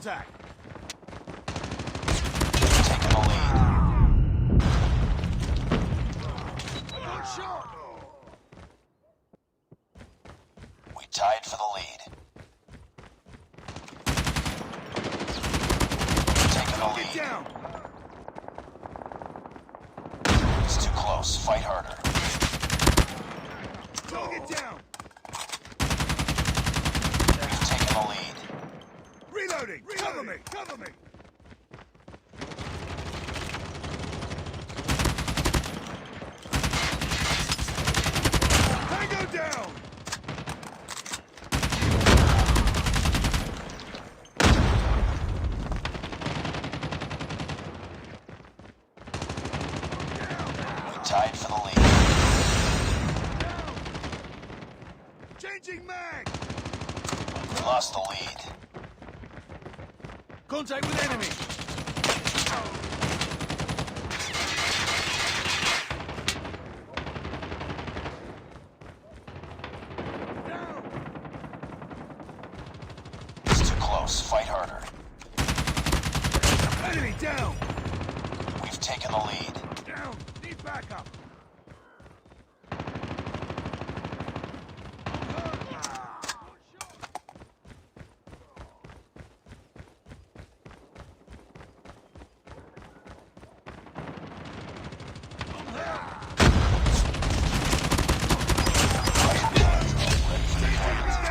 contact. Taking the lead. I got shot. We tied for the lead. Taking the Get lead. down. It's too close. Fight harder. Target down. We've taken the lead. Reloading. Cover me. Cover me. Tango down. We tied for the lead. Changing mag. We lost the lead. Contact with enemy. Down. It's too close. Fight harder. Enemy down. We've taken the lead. Down. Need backup.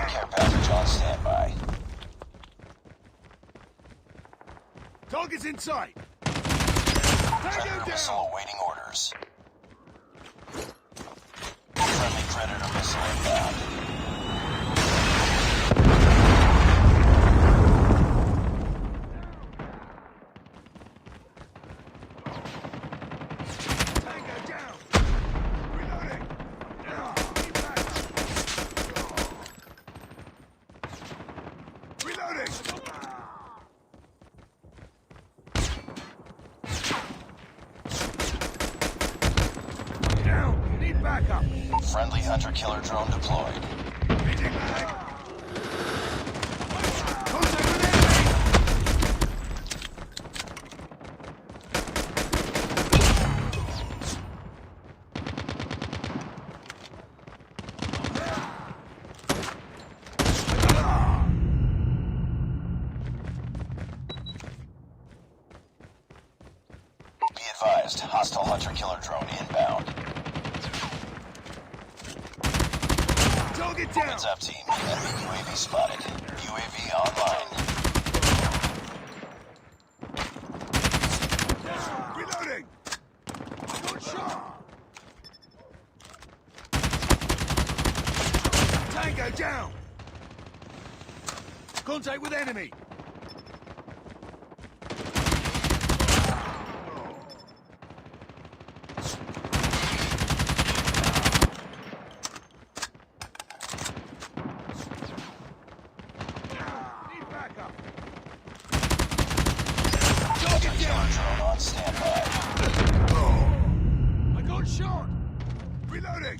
Care package on standby. Target's in sight. Predator missile awaiting orders. Friendly Predator missile inbound. Tango down. Reloading. Ah, need backup. Reloading. Down. Need backup. Friendly hunter killer drone deployed. Changing mag. Contact with enemy. Be advised, hostile hunter killer drone inbound. Target down. Heads up team. Enemy UAV spotted. UAV online. Reloading. Good shot. Tango down. Contact with enemy. Need backup. Hunter Target killer down. drone on standby. I got shot. Reloading.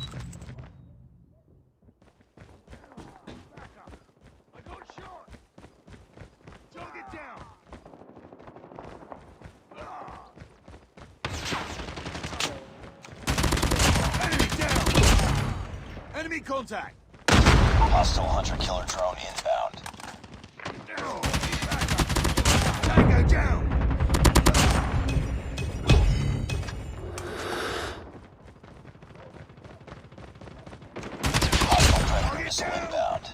Backup. I got shot. Target down. Ah. Enemy down. Enemy contact. Hostile hunter killer drone inbound. Tango down. Hostile predator missile inbound.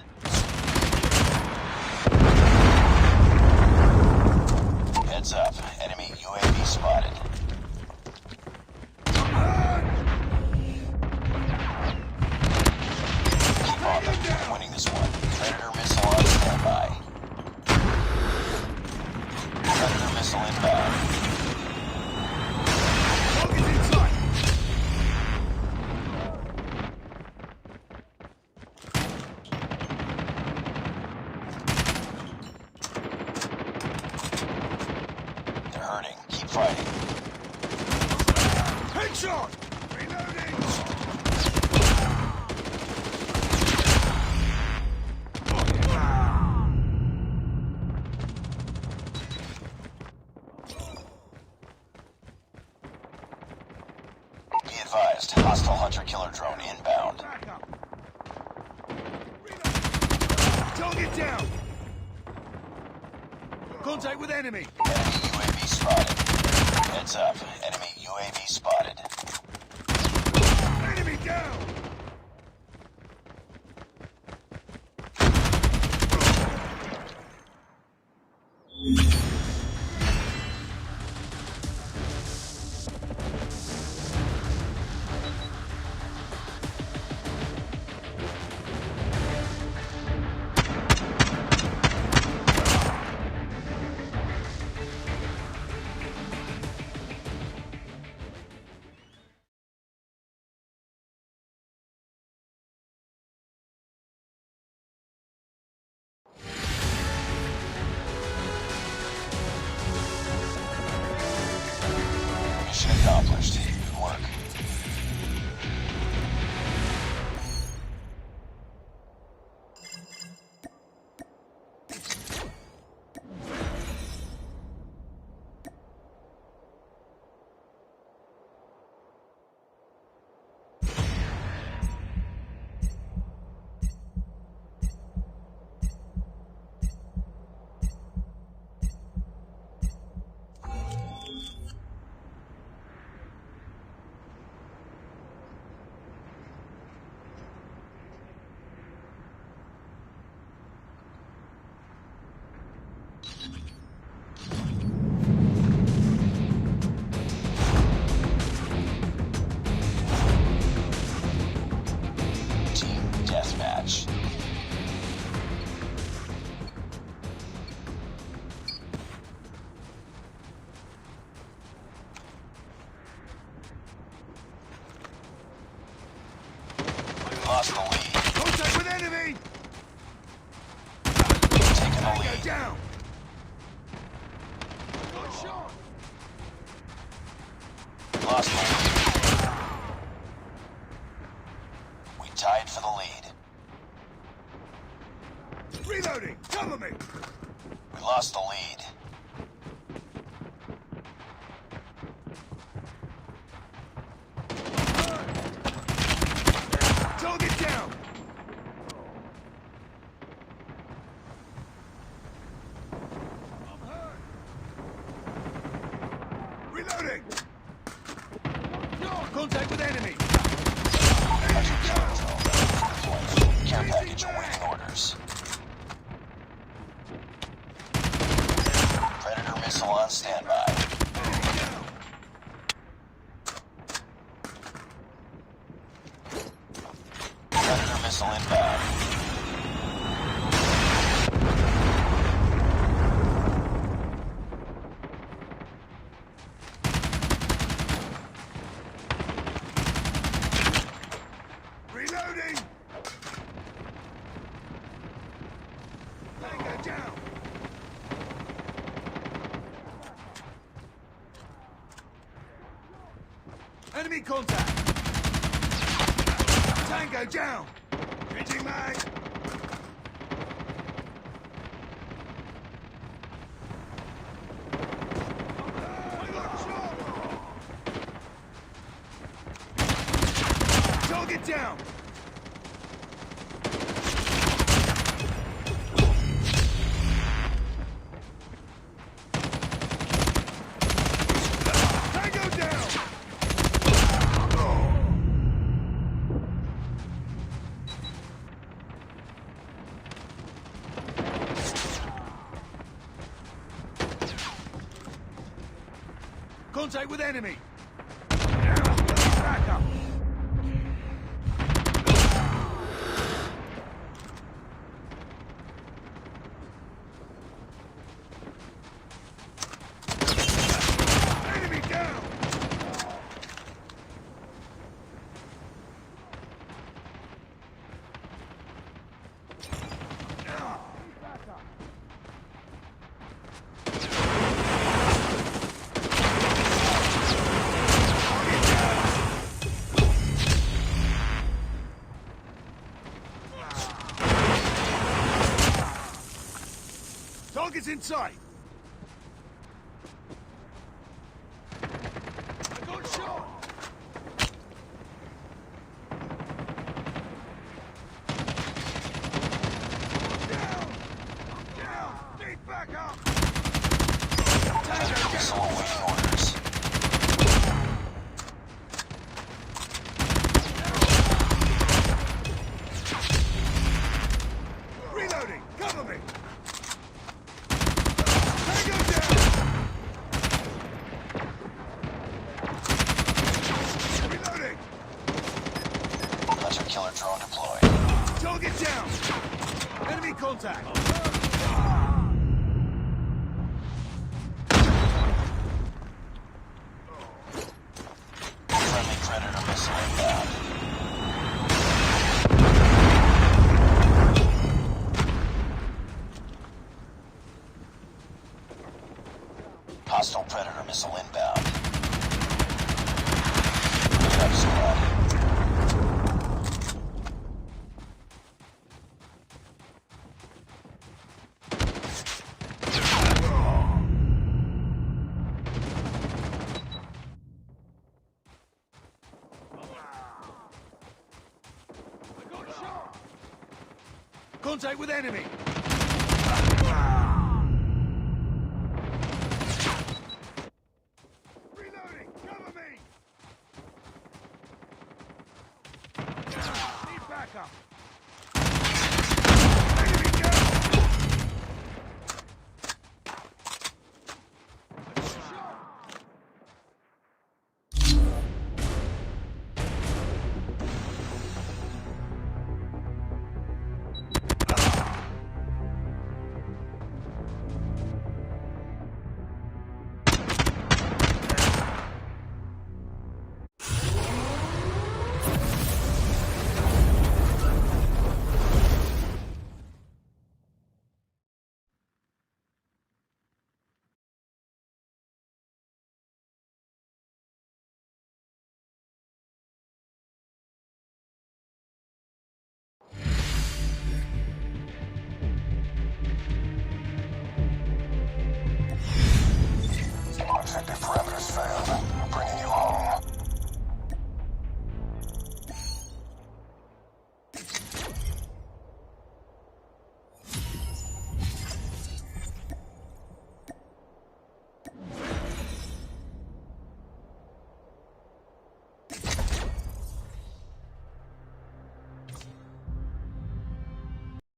Heads up. Enemy UAV spotted. fighting. Headshot! Hostile hunter-killer drone inbound. Target down! Contact with enemy! Enemy UAV spotted. Heads up. Enemy UAV spotted. Enemy down. Mission accomplished. Deathmatch. Lost the lead. Contact with enemy. Taking the lead. down. Got shot. Lost the lead. We tied for the lead. Reloading. Cover me. We lost the lead. Target down. I'm hurt. Reloading. Contact with enemy. Enemy. Care package awaiting orders. Missile on uh, standby. Enemy down. Predator missile inbound. Reloading. Tango down. Enemy contact. Tango down. Hitting mag. Contact with enemy. Target's in sight. Contact with enemy. Reloading. Cover